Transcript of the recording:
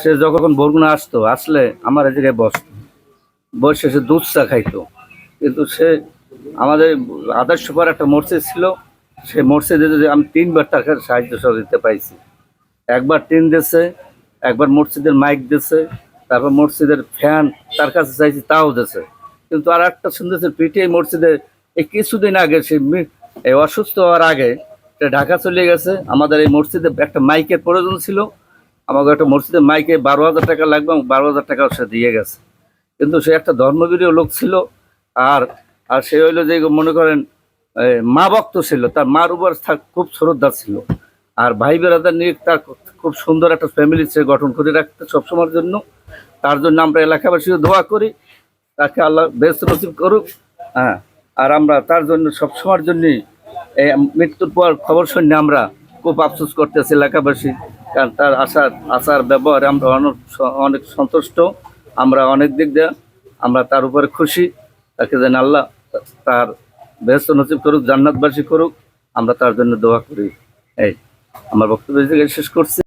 সে যখন বরগুনা আসতো, আসলে আমার জায়গায় বসতো। বসে সে দুধ চা খাইতো। কিন্তু সে আমাদের আদর্শ পর একটা মসজিদ ছিল। সে মসজিদে যদি আমি তিনবার টাকার সাহায্য সহযোগিতা পাইছি। একবার টিন দিয়েছে একবার মসজিদের মাইক দিয়েছে তারপর মসজিদের ফ্যান তার কাছে চাইছি, তাও দিয়েছে কিন্তু আর একটা শুনতেছে, পিঠে মসজিদে এই কিছুদিন আগে সে অসুস্থ হওয়ার আগে ঢাকা চলে গেছে। আমাদের এই মসজিদে একটা মাইকের প্রয়োজন ছিল। আমাকে একটা মসজিদে মাইকে বারো হাজার টাকা লাগবে এবং বারো হাজার টাকা সে দিয়ে গেছে। কিন্তু সে একটা ধর্মবিরীয় লোক ছিল আর আর সে হইল যে মনে করেন মা ভক্ত ছিল, তার মার উপর খুব শ্রদ্ধা ছিল। আর ভাই বেড়াদার নিয়ে তার খুব সুন্দর একটা ফ্যামিলি সে গঠন করে রাখতে সবসময়ের জন্য। তার জন্য আমরা এলাকাবাসীও দোয়া করি, তাকে আল্লাহ বেস্ট নসিব করুক হ্যাঁ। আর আমরা তার জন্য সবসময়ের জন্যই মৃত্যুর পর খবর শুনে আমরা খুব আফসোস করতেছি এলাকাবাসী। তার আসার আসার ব্যবহারে আমরা অনেক অনেক সন্তুষ্ট। আমরা অনেক দিক দিয়ে আমরা তার উপরে খুশি। তাকে যেন আল্লাহ তার বেহস্ত নসিব করুক, জান্নাতবাসী করুক, আমরা তার জন্য দোয়া করি। এই, আমার বক্তব্য শেষ করছি।